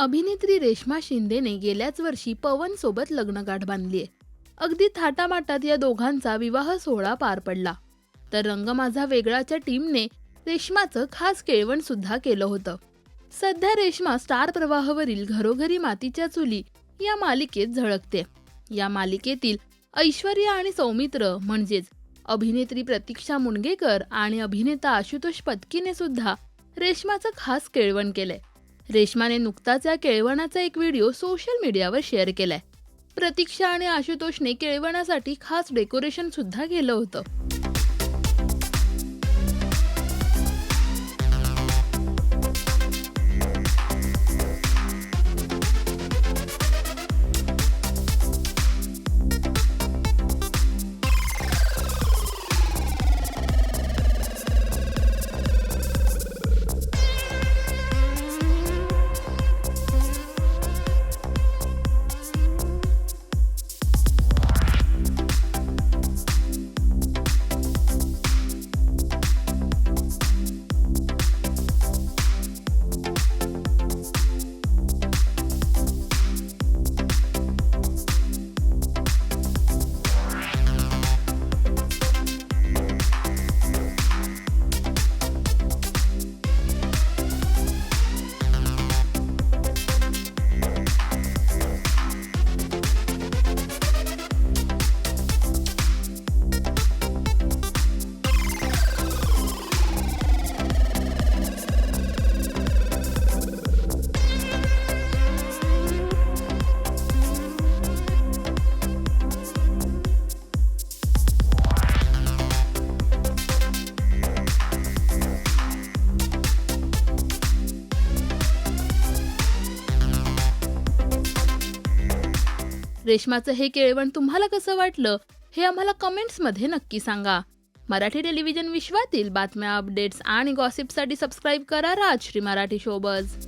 अभिनेत्री रेश्मा शिंदेने गेल्याच वर्षी पवन सोबत लग्नगाठ बांधलीय. अगदी थाटामाटात या दोघांचा विवाह सोहळा पार पडला. तर रंग माझा वेगळाच्या टीमने रेश्माचं खास केळवण सुद्धा केलं होतं. सध्या रेश्मा स्टार प्रवाहावरील घरोघरी मातीच्या चुली या मालिकेत झळकते. या मालिकेतील ऐश्वर्या आणि सौमित्र म्हणजेच अभिनेत्री प्रतीक्षा मुणगेकर आणि अभिनेता आशुतोष पत्कीने सुद्धा रेश्माचं खास केळवण केलंय. रेश्माने नुकताच या केळवणाचा एक व्हिडिओ सोशल मीडियावर शेअर केलाय. प्रतीक्षा आणि आशुतोषने केळवणासाठी खास डेकोरेशन सुद्धा केलं होतं. रेश्माचं हे केळवण तुम्हाला कसं वाटलं हे आम्हाला कमेंट्समध्ये नक्की सांगा. मराठी टेलिव्हिजन विश्वातील बातम्या अपडेट्स आणि गॉसिपसाठी सबस्क्राईब करा राजश्री मराठी शोबज